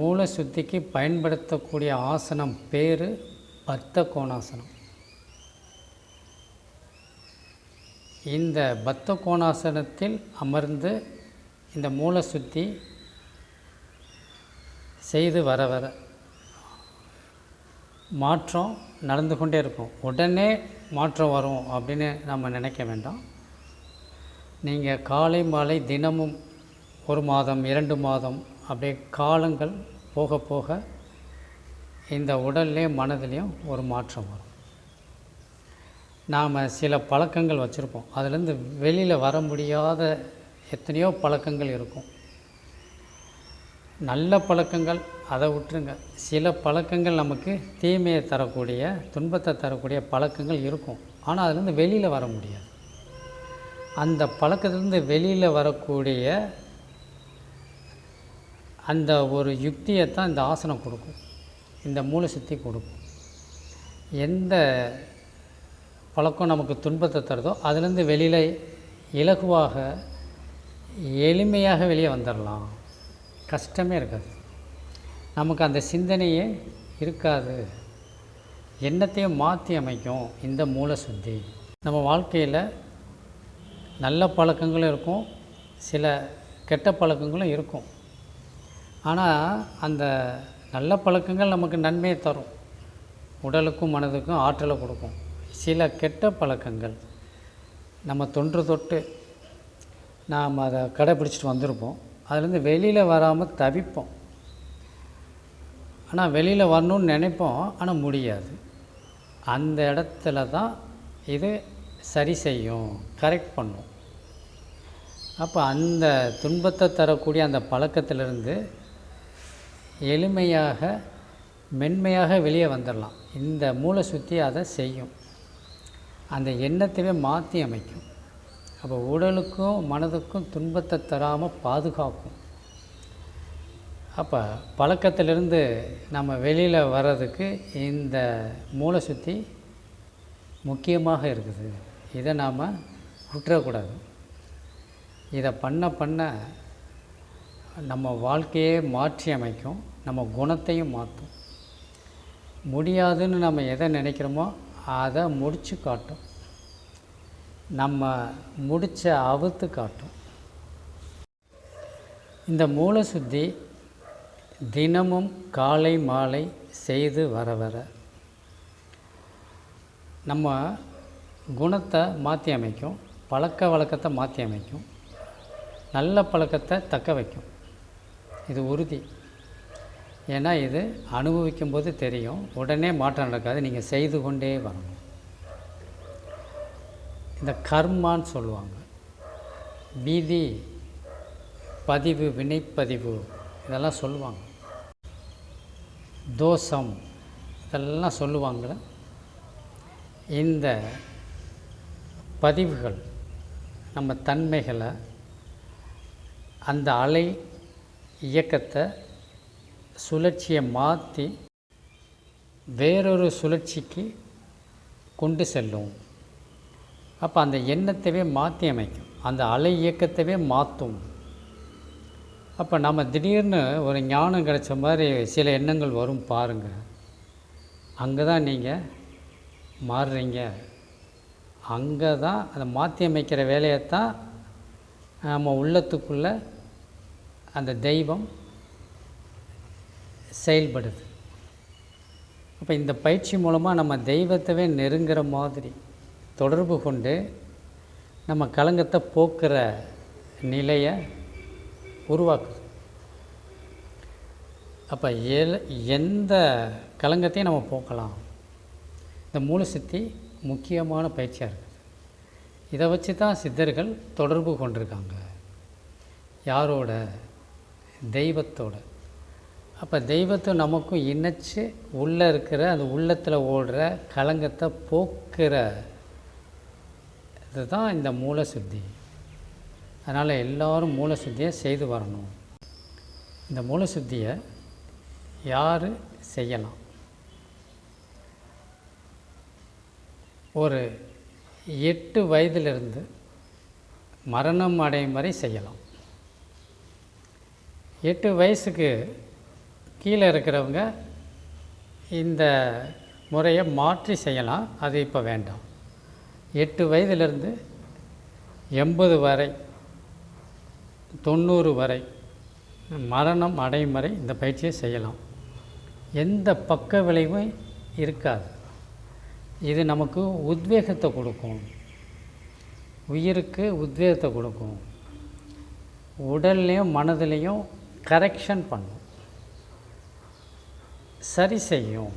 மூல சுத்திக்கு பயன்படுத்தக்கூடிய ஆசனம் பேர் பத்த கோணாசனம் இந்த பத்த கோணாசனத்தில் அமர்ந்து இந்த மூல சுத்தி செய்து வர வர மாற்றம் நடந்து கொண்டே இருக்கும். உடனே மாற்றம் வரும் அப்படின்னு நம்ம நினைக்க வேண்டாம். நீங்கள் காலை மாலை தினமும் ஒரு மாதம் இரண்டு மாதம் அப்படியே காலங்கள் போக போக இந்த உடல்லையும் மனதிலையும் ஒரு மாற்றம் வரும். நாம் சில பழக்கங்கள் வச்சுருப்போம். அதுலேருந்து வெளியில் வர முடியாத எத்தனையோ பழக்கங்கள் இருக்கும். நல்ல பழக்கங்கள் அதை விட்டுருங்க. சில பழக்கங்கள் நமக்கு தீமையை தரக்கூடிய துன்பத்தை தரக்கூடிய பழக்கங்கள் இருக்கும். ஆனால் அதுலேருந்து வெளியில் வர முடியாது. அந்த பழக்கத்துலேருந்து வெளியில் வரக்கூடிய அந்த ஒரு யுக்தியை தான் இந்த ஆசனம் கொடுக்கும். இந்த மூளை சுத்தி கொடுக்கும். எந்த பழக்கம் நமக்கு துன்பத்தை தருதோ அதுலேருந்து வெளியில் இலகுவாக எளிமையாக வெளியே வந்துடலாம் கஷ்டமே இருக்காது. நமக்கு அந்த சிந்தனையே இருக்காது. எண்ணத்தையும் மாற்றி அமைக்கும் இந்த மூளை சுத்தி. நம்ம வாழ்க்கையில் நல்ல பழக்கங்களும் இருக்கும் சில கெட்ட பழக்கங்களும் இருக்கும். ஆனால் அந்த நல்ல பழக்கங்கள் நமக்கு நன்மையை தரும். உடலுக்கும் மனதுக்கும் ஆற்றலை கொடுக்கும். சில கெட்ட பழக்கங்கள் நம்ம தொன்று தொட்டு நாம் அதை கடைப்பிடிச்சிட்டு வந்திருப்போம். அதுலேருந்து வெளியில் வராமல் தவிப்போம். ஆனால் வெளியில் வரணும்னு நினைப்போம் ஆனால் முடியாது. அந்த இடத்துல தான் இது சரி செய்யும் கரெக்ட் பண்ணும். அப்போ அந்த துன்பத்தை தரக்கூடிய அந்த பழக்கத்திலிருந்து எளிமையாக மென்மையாக வெளியே வந்துடலாம் இந்த மூளை சுற்றி அதை செய்யும். அந்த எண்ணத்தையே மாற்றி அமைக்கும். அப்போ உடலுக்கும் மனதுக்கும் துன்பத்தை தராமல் பாதுகாக்கும். அப்போ பழக்கத்திலிருந்து நம்ம வெளியில் வர்றதுக்கு இந்த மூளை சுற்றி முக்கியமாக இருக்குது. இதை நாம் விட்டுறக்கூடாது இதை பண்ண பண்ண நம்ம வாழ்க்கையே மாற்றி அமைக்கும் நம்ம குணத்தையும் மாற்றும். முடியாதுன்னு நம்ம எதை நினைக்கிறோமோ அதை முடித்து காட்டும். நம்ம முடித்த அவுத்து காட்டும். இந்த மூளை சுத்தி தினமும் காலை மாலை செய்து வர வர நம்ம குணத்தை மாற்றி அமைக்கும் பழக்க வழக்கத்தை மாற்றி அமைக்கும் நல்ல பழக்கத்தை தக்க வைக்கும். இது உறுதி. ஏன்னா இது அனுபவிக்கும் போது தெரியும். உடனே மாற்றம் நடக்காது. நீங்கள் செய்து கொண்டே வரணும். இந்த கர்மான்னு சொல்லுவாங்க. விதி பதிவு வினைப்பதிவு இதெல்லாம் சொல்லுவாங்க. தோஷம் இதெல்லாம் சொல்லுவாங்க இந்த பதிவுகள் நம்ம தன்மைகளை அந்த அலை இயக்கத்தை சுழற்சியை மாற்றி வேறொரு சுழற்சிக்கு கொண்டு செல்லும். அப்போ அந்த எண்ணத்தைவே மாற்றி அமைக்கும். அந்த அலை இயக்கத்தவே மாற்றும். அப்போ நம்ம திடீர்னு ஒரு ஞானம் கிடைச்ச மாதிரி சில எண்ணங்கள் வரும் பாருங்கள் அங்கே தான் நீங்கள் மாறுறீங்க. அங்கே தான் அதை மாற்றி அமைக்கிற வேலையைத்தான் நம்ம உள்ளத்துக்குள்ளே அந்த தெய்வம் செயல்படுது. அப்போ இந்த பயிற்சி மூலமாக நம்ம தெய்வத்தவே நெருங்கிற மாதிரி தொடர்பு கொண்டு நம்ம களங்கத்தை போக்குற நிலையை உருவாக்குது. அப்போ எல் எந்த களங்கத்தையும் நம்ம போக்கலாம். இந்த மூல சித்தி முக்கியமான பயிற்சியாக இருக்குது. இதை வச்சு தான் சித்தர்கள் தொடர்பு கொண்டிருக்காங்க. யாரோட தெய்வத்தோட. அப்போ தெய்வத்தை நமக்கும் இணைச்சி உள்ளே இருக்கிற அந்த உள்ளத்தில் ஓடுற கலங்கத்தை போக்குற இதுதான் இந்த மூல சுத்தி அதனால் எல்லோரும் மூல சுத்தியை செய்து வரணும். இந்த மூல சுத்தியை யார் செய்யலாம்? ஒரு எட்டு வயதிலிருந்து மரணம் அடையும் வரை செய்யலாம். எட்டு வயசுக்கு கீழே இருக்கிறவங்க இந்த முறையை மாற்றி செய்யலாம். அது இப்போ வேண்டாம். எட்டு வயதிலிருந்து எண்பது வரை தொண்ணூறு வரை மரணம் அடையும் வரை இந்த பயிற்சியை செய்யலாம். எந்த பக்க விளைவும் இருக்காது. இது நமக்கு உத்வேகத்தை கொடுக்கும். உயிருக்கு உத்வேகத்தை கொடுக்கும். உடல்லையும் மனதிலையும் கரெக்ஷன் பண்ணும். சரி செய்யும்.